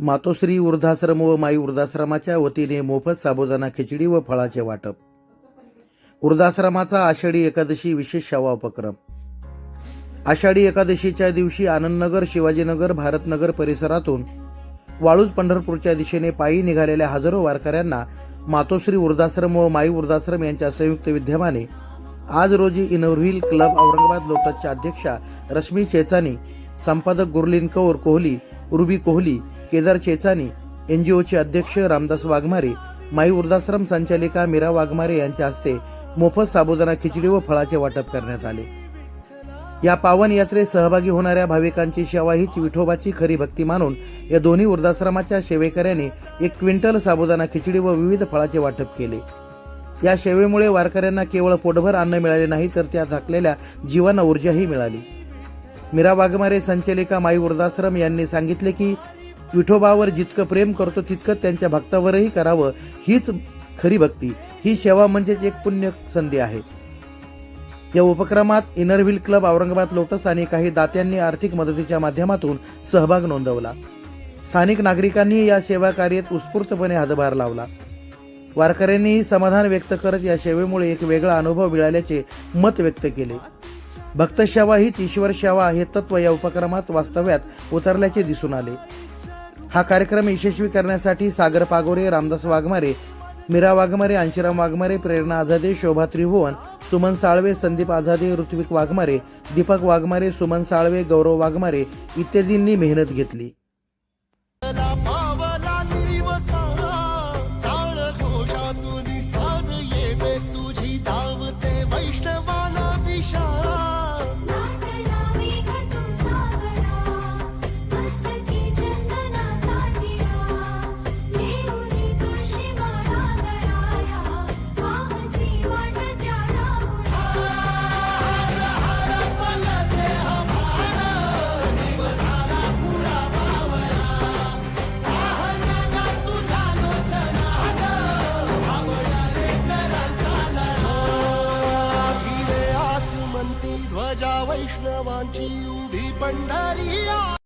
मातोश्री वृद्धाश्रम व माई वृद्धाश्रमाच्या वतीने मोफत साबुदाणा खिचडी व फळाचे वाटप. वृद्धाश्रमाचा आषाढी एकादशी विशेष सेवा उपक्रम. आषाढी एकादशीच्या दिवशी आनंदनगर शिवाजीनगर भारतनगर परिसरातून वाळूज पंढरपूरच्या दिशेने पायी निघालेल्या हजारो वारकऱ्यांना मातोश्री वृद्धाश्रम व माई वृद्धाश्रम यांच्या संयुक्त विद्यमाने आज रोजी इनोव्हिल क्लब औरंगाबाद लोटसच्या अध्यक्षा रश्मी चेचानी संपादक Gurleen Kaur Kohli Ruby Kohli Kedar Chechani N G ओचे अध्यक्ष रामदास वाघमारे माई वृद्धाश्रम संचालिका मीरा वाघमारे यांच्या हस्ते मोफत साबुदाणा खिचडी व फळाचे वाटप करण्यात आले. या पावन यात्रेत सहभागी होणाऱ्या भाविकांची सेवा हीच विठोबाची खरी भक्ती मानून या दोन्ही वृद्धाश्रमाच्या सेवेकऱ्यांनी एक क्विंटल साबुदाणा खिचडी व विविध फळाचे वाटप केले. या सेवेमुळे वारकऱ्यांना केवळ पोटभर अन्न मिळाले नाही तर त्या झाकलेल्या जीवांना ऊर्जाही मिळाली. मीरा वाघमारे संचालिका माई वृद्धाश्रम यांनी सांगितले की विठोबावर जितकं प्रेम करतो तितकं त्यांच्या भक्तावरही करावं हीच खरी भक्ती. ही सेवा म्हणजेच एक पुण्य संधी आहे. या उपक्रमात इनरव्हील क्लब औरंगाबाद लोटस आणि काही दात्यांनी आर्थिक मदतीच्या माध्यमातून सहभाग नोंदवला. स्थानिक नागरिकांनी या सेवा कार्यात उत्स्फूर्तपणे हातभार लावला. वारकऱ्यांनीही समाधान व्यक्त करत या सेवेमुळे एक वेगळा अनुभव मिळाल्याचे मत व्यक्त केले. भक्तसेवा हीच ईश्वर सेवा हे तत्व या उपक्रमात वास्तव्यात उतरल्याचे दिसून आले. हा कार्यक्रम यशस्वी करण्यासाठी सागर पागोरे रामदास वाघमारे मीरा वाघमारे अंशिराम वाघमारे प्रेरणा आझादे शोभा त्रिभुवन सुमन साळवे संदीप आझादे ऋत्विक वाघमारे दीपक वाघमारे सुमन साळवे गौरव वाघमारे इत्यादींनी मेहनत घेतली. भिले वैष्णवांची उभी पंढरी